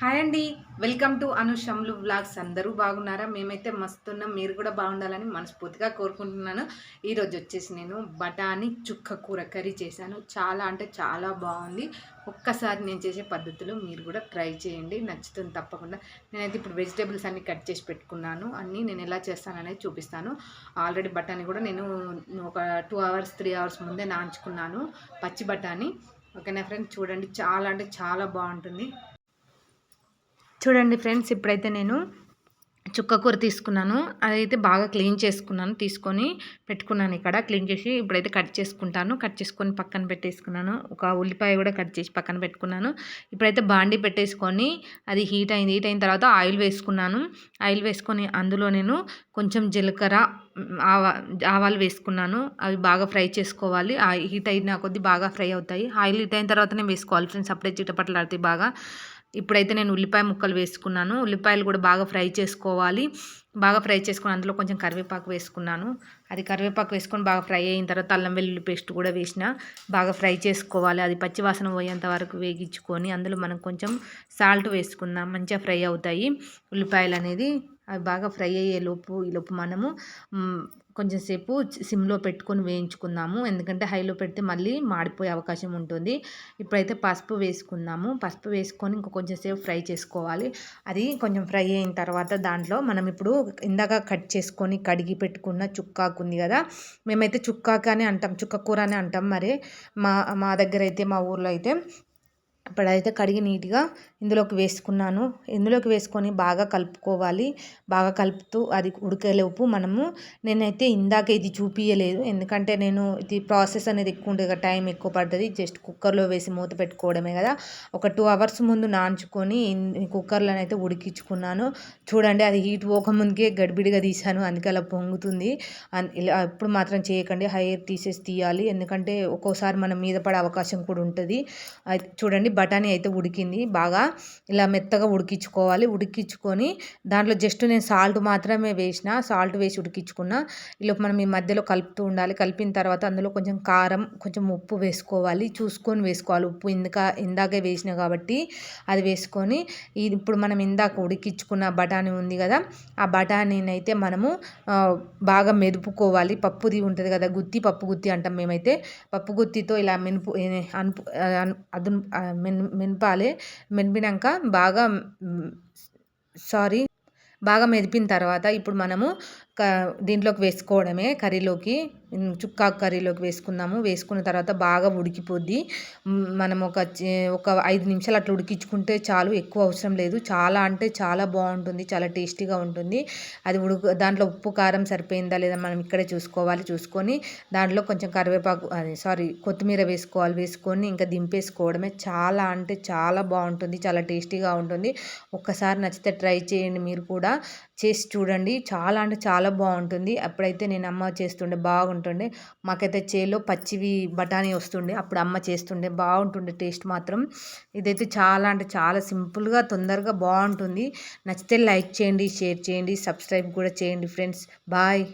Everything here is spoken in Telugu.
హాయ్ అండి. వెల్కమ్ టు అనుషమ్లు వ్లాగ్స్. అందరూ బాగున్నారా? మేమైతే మస్తున్నాం. మీరు కూడా బాగుండాలని మనస్ఫూర్తిగా కోరుకుంటున్నాను. ఈరోజు వచ్చేసి నేను బఠానీ చుక్క కూర కర్రీ చేశాను. చాలా అంటే చాలా బాగుంది. ఒక్కసారి నేను చేసే పద్ధతిలో మీరు కూడా ట్రై చేయండి. నచ్చుతుంది తప్పకుండా. నేనైతే ఇప్పుడు వెజిటేబుల్స్ అన్నీ కట్ చేసి పెట్టుకున్నాను. అన్నీ నేను ఎలా చేస్తాననేది చూపిస్తాను. ఆల్రెడీ బఠానీ కూడా నేను ఒక టూ అవర్స్ త్రీ అవర్స్ ముందే నాంచుకున్నాను పచ్చి బఠానీ. ఓకేనా ఫ్రెండ్స్? చూడండి. చాలా అంటే చాలా బాగుంటుంది. చూడండి ఫ్రెండ్స్ ఇప్పుడైతే నేను చుక్క కూర తీసుకున్నాను. అదైతే బాగా క్లీన్ చేసుకున్నాను తీసుకొని పెట్టుకున్నాను ఇక్కడ. క్లీన్ చేసి ఇప్పుడైతే కట్ చేసుకుంటాను. కట్ చేసుకొని పక్కన పెట్టేసుకున్నాను. ఒక ఉల్లిపాయ కూడా కట్ చేసి పక్కన పెట్టుకున్నాను. ఇప్పుడైతే బాండి పెట్టేసుకొని అది హీట్ అయింది. హీట్ అయిన తర్వాత ఆయిల్ వేసుకున్నాను. ఆయిల్ వేసుకొని అందులో నేను కొంచెం జీలకర్ర ఆవా ఆవాలు వేసుకున్నాను. అవి బాగా ఫ్రై చేసుకోవాలి. హీట్ అయిన కొద్దీ బాగా ఫ్రై అవుతాయి. ఆయిల్ హీట్ అయిన తర్వాతనే వేసుకోవాలి ఫ్రెండ్స్. అప్పుడే చిటపట్లాడుతాయి బాగా. ఇప్పుడైతే నేను ఉల్లిపాయ ముక్కలు వేసుకున్నాను. ఉల్లిపాయలు కూడా బాగా ఫ్రై చేసుకోవాలి. బాగా ఫ్రై చేసుకుని అందులో కొంచెం కరివేపాకు వేసుకున్నాను. అది కరివేపాకు వేసుకొని బాగా ఫ్రై అయిన తర్వాత అల్లం వెల్లుల్లి పేస్ట్ కూడా వేసిన బాగా ఫ్రై చేసుకోవాలి. అది పచ్చివాసన పోయేంత వరకు వేగించుకొని అందులో మనం కొంచెం సాల్ట్ వేసుకుందాం. మంచిగా ఫ్రై అవుతాయి ఉల్లిపాయలు అనేది. అవి బాగా ఫ్రై అయ్యే లోపు ఈ లోపు మనము కొంచెం సేపు సిమ్లో పెట్టుకొని వేయించుకుందాము. ఎందుకంటే హైలో పెడితే మళ్ళీ మాడిపోయే అవకాశం ఉంటుంది. ఇప్పుడైతే పసుపు వేసుకుందాము. పసుపు వేసుకొని ఇంకా కొంచెం సేపు ఫ్రై చేసుకోవాలి. అది కొంచెం ఫ్రై అయిన తర్వాత దాంట్లో మనం ఇప్పుడు ఇందాక కట్ చేసుకొని కడిగి పెట్టుకున్న చుక్కాకు ఉంది కదా మేమైతే చుక్కాకు అని అంటాం. చుక్క కూర అని అంటాం. మరి మా మా దగ్గర అయితే మా ఊర్లో అయితే ఇప్పుడైతే కడిగి నీట్గా ఇందులోకి వేసుకున్నాను. ఇందులోకి వేసుకొని బాగా కలుపుకోవాలి. బాగా కలుపుతూ అది ఉడికేలోపు మనము నేనైతే ఇందాక ఇది చూపించలేదు ఎందుకంటే నేను ఇది ప్రాసెస్ అనేది ఎక్కువ ఉంటుంది కదా టైం ఎక్కువ పడుతుంది జస్ట్ కుక్కర్లో వేసి మూత పెట్టుకోవడమే కదా. ఒక టూ అవర్స్ ముందు నాంచుకొని కుక్కర్లో అయితే ఉడికించుకున్నాను. చూడండి అది హీట్ పోకముందుకే గడిబిడిగా తీసాను అందుకే అలా పొంగుతుంది. ఇలా ఎప్పుడు మాత్రం చేయకండి. హైర్ తీసేసి తీయాలి. ఎందుకంటే ఒక్కోసారి మనం మీద పడే అవకాశం కూడా ఉంటుంది. చూడండి బఠానీ అయితే ఉడికింది. బాగా ఇలా మెత్తగా ఉడికించుకోవాలి. ఉడికించుకొని దాంట్లో జస్ట్ నేను సాల్ట్ మాత్రమే వేసిన సాల్ట్ వేసి ఉడికించుకున్న ఇలా మనం ఈ మధ్యలో కలుపుతూ ఉండాలి. కలిపిన తర్వాత అందులో కొంచెం కారం కొంచెం ఉప్పు వేసుకోవాలి. చూసుకొని వేసుకోవాలి. ఉప్పు ఇందాక ఇందాకే వేసిన కాబట్టి అది వేసుకొని ఇది ఇప్పుడు మనం ఇందాక ఉడికించుకున్న బఠానీ ఉంది కదా ఆ బఠానీని అయితే మనము బాగా మెదుపుకోవాలి. పప్పుది ఉంటుంది కదా గుత్తి పప్పు గుత్తి అంటాం మేమైతే. పప్పు గుత్తితో ఇలా మెనుపు అనుపు అదు మెన్ మెనపాలి మెనిపినాక బాగా సారీ బాగా మెదిపిన తర్వాత ఇప్పుడు మనము దీంట్లోకి వేసుకోవడమే కర్రీలోకి చుక్కా కర్రీలోకి వేసుకున్నాము వేసుకున్న తర్వాత బాగా ఉడికిపోద్ది. మనం ఒక ఒక ఐదు నిమిషాలు అట్లా ఉడికించుకుంటే చాలు ఎక్కువ అవసరం లేదు. చాలా అంటే చాలా బాగుంటుంది చాలా టేస్టీగా ఉంటుంది. అది ఉడుకు దాంట్లో ఉప్పు కారం సరిపోయిందా లేదా మనం ఇక్కడే చూసుకోవాలి. చూసుకొని దాంట్లో కొంచెం కరివేపాకు అది సారీ కొత్తిమీర వేసుకోవాలి. వేసుకొని ఇంకా దింపేసుకోవడమే చాలా అంటే చాలా బాగుంటుంది చాలా టేస్టీగా ఉంటుంది. ఒక్కసారి నచ్చితే ట్రై చేయండి మీరు కూడా. చేసి చూడండి. చాలా అంటే చాలా బాగుంటుంది. అప్పుడైతే నేను అమ్మ చేస్తుండే బాగుంటుండే మాకైతే చేలో పచ్చివి బఠానీ వస్తుండే అప్పుడు అమ్మ చేస్తుండే. బాగుంటుండే టేస్ట్ మాత్రం. ఇదైతే చాలా అంటే చాలా సింపుల్గా తొందరగా బాగుంటుంది. నచ్చితే లైక్ చేయండి షేర్ చేయండి సబ్స్క్రైబ్ కూడా చేయండి ఫ్రెండ్స్. బాయ్.